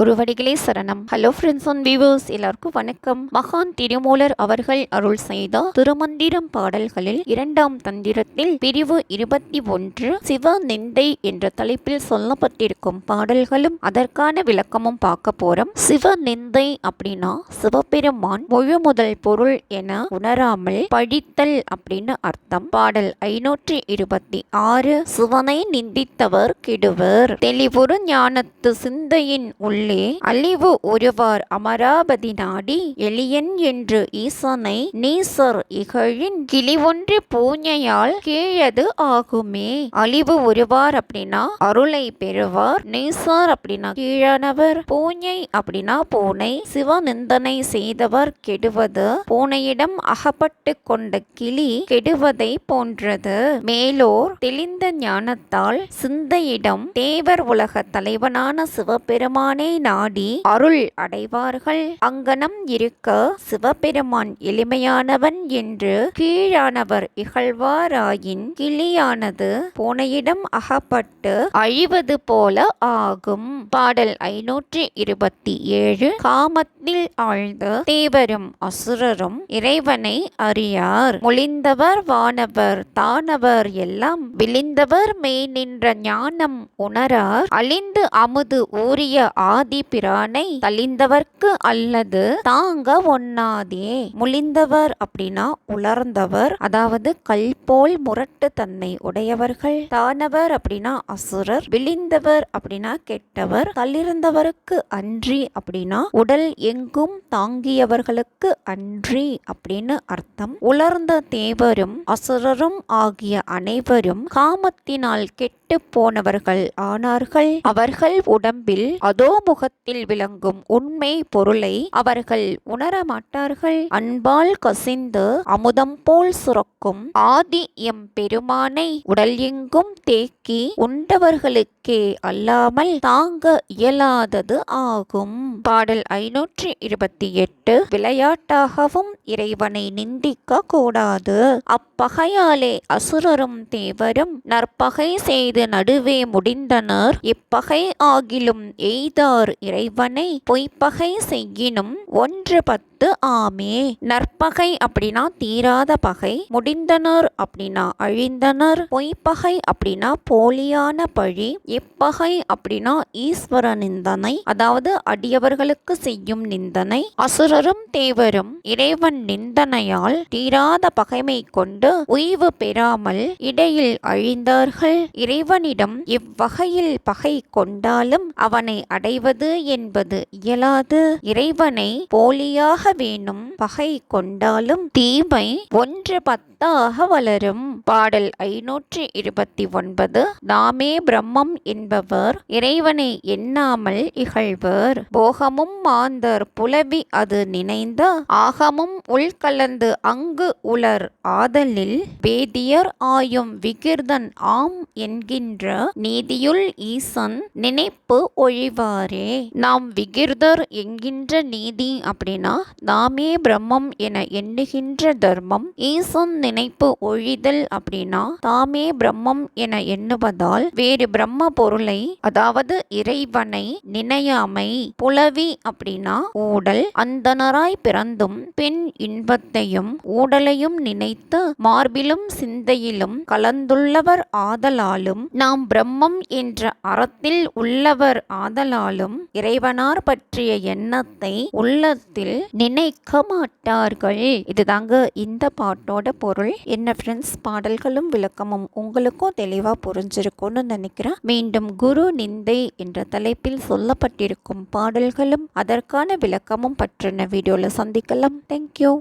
குருவடிகளே சரணம். Hello friends and viewers எல்லாருக்கும் வணக்கம். மகான் திருமூலர் அவர்கள் அருள் செய்த திருமந்திரம் பாடல்களில் இரண்டாம் தந்திரத்தில் பிரிவு இருபத்தி ஒன்று சிவ நிந்தை என்ற தலைப்பில் சொல்லப்பட்டிருக்கும் பாடல்களும் அதற்கான விளக்கமும் பார்க்க போறோம். சிவ நிந்தை அப்படின்னா சிவபெருமான் முழு முதல் பொருள் என உணராமல் பழித்தல் அப்படின்னு அர்த்தம். பாடல் ஐநூற்றி இருபத்தி ஆறு சிவனை நிந்தித்தவர் கெடுவர். தெளிவுறு ஞானத்து சிந்தையின் உள்ள அழிவு ஒருவார் அமராபதி நாடி எளியன் என்று ஈசனை நீசர் இகழின் கிளி ஒன்று பூஞ்சையால் கீழது ஆகுமே. அழிவு ஒருவார் அப்படின்னா அருளை பெறுவார் நீசர் அப்படின்னா கீழானவர் பூஞ்சை அப்படின்னா பூனை. சிவநிந்தனை செய்தவர் கெடுவது பூனையிடம் அகப்பட்டு கொண்ட கிளி கெடுவதை போன்றது. மேலோர் தெளிந்த ஞானத்தால் சிந்தையிடம் தேவர் உலக தலைவனான சிவபெருமானே நாடி அருள். அடைவார்கள். அங்கனம் இருக்க சிவபெருமான் எளிமையானவன் என்று கீழானவர் இகழ்வாராயின் கிளியானது பூனையிடம் அகப்பட்டு அழிவது போல ஆகும். பாடல் ஐநூற்றி இருபத்தி ஏழு காமத்தில் ஆழ்ந்த தேவரும் அசுரரும் இறைவனை அறியார். மொழிந்தவர் வானவர் தானவர் எல்லாம் விழிந்தவர் மெய் நின்ற ஞானம் உணரார். அழிந்து அமுது ஊறிய ஆதி பிரானை தளிந்தவர்க்கு அல்லது தாங்க ஒண்ணாதே. முழிந்தவர் அப்படின்னா உலர்ந்தவர் அதாவது கல் போல் முரட்டு தன்னை உடையவர்கள். தானவர் அப்படின்னா அசுரர் விழிந்தவர் அப்படின்னா கெட்டவர். தளிர்ந்தவருக்கு அன்றி அப்படின்னா உடல் எங்கும் தாங்கியவர்களுக்கு அன்றி அப்படின்னு அர்த்தம். உலர்ந்த தேவரும் அசுரரும் ஆகிய அனைவரும் காமத்தினால் கெட்டு போனவர்கள் ஆனார்கள். அவர்கள் உடம்பில் அதோ முகத்தில் விளங்கும் உண்மை பொருளை அவர்கள் உணரமாட்டார்கள் அன்பால் கசிந்து அமுதம் போல் சுரக்கும் ஆதி எம் பெருமானை உடல் எங்கும் தேக்கி உண்டவர்களுக்கே அல்லாமல் தாங்க இயலாதது ஆகும். பாடல் ஐநூற்றி இருபத்தி எட்டு விளையாட்டாகவும் இறைவனை நிந்திக்க கூடாது அப்பகையாலே அசுரரும் தேவரும் நற்பகை செய்து நடுவே முடிந்தனர். இப்பகை ஆகிலும் எய்தார் இறைவனை பொய்ப்பகை செய்யினும் ஒன்று பத்து ஆமே நற்பகை அப்படின்னா தீராத பகை முடிந்தனர் அப்படின்னா அழிந்தனர் பொய்ப்பகை அப்படின்னா போலியான பழி எப்பகை அப்படின்னா ஈஸ்வர நிந்தனை அதாவது அடியவர்களுக்கு செய்யும் நிந்தனை அசுரரும் தேவரும் இறைவன் நிந்தனையால் தீராத பகைமை கொண்டு உய்வு பெறாமல் இடையில் அழிந்தார்கள். இறைவனிடம் இவ்வகையில் பகை கொண்டாலும் அவனை அடைவது என்பது இயலாது. இறைவனை போலியாக வேணும் பகை கொண்டாலும் தீமை ஒன்று பத்தாக வளரும். பாடல் ஐநூற்றி இருபத்தி ஒன்பது நாமே பிரம்மம் என்பவர் இறைவனை எண்ணாமல் இகழ்வர். போகமும் மாந்தர் புலவி அது நினைந்த ஆகமும் உள்கலந்து அங்கு உலர். ஆதலில் வேதியர் ஆயும் விகிர்தன் ஆம் என்கின்ற நீதியுள் ஈசன் நினைப்பு ஒழிவாரே. நாம் விகிர்தர் என்கின்ற நீதி அப்படின்னா நாமே பிரம்மம் என எண்ணுகின்ற தர்மம் ஈசன் நினைப்பு ஒழிதல் அப்படின்னா தாமே பிரம்மம் என எண்ணுவதால் வேறு பிரம்ம பொருளை அதாவது இறைவனை நினையாமை புலவி அப்படின்னா ஊடல் அந்தனராய் பிறந்தும் பெண் இன்பத்தையும் ஊடலையும் நினைத்து மார்பிலும் சிந்தையிலும் கலந்துள்ளவர் ஆதலாலும் நாம் பிரம்மம் என்ற அறத்தில் உள்ளவர் ஆதலாலும் இறைவனார் பற்றிய எண்ணத்தை உள்ளத்தில் நினைக்க மாட்டார்கள் இதுதாங்க இந்த பாட்டோட பொருள். என்ன ஃப்ரெண்ட்ஸ் பாடல்களும் விளக்கமும் உங்களுக்கும் தெளிவாக புரிஞ்சிருக்கும்னு நினைக்கிறேன். மீண்டும் குரு நிந்தை என்ற தலைப்பில் சொல்லப்பட்டிருக்கும் பாடல்களும் அதற்கான விளக்கமும் பற்றின வீடியோவில் சந்திக்கலாம். தேங்க்யூ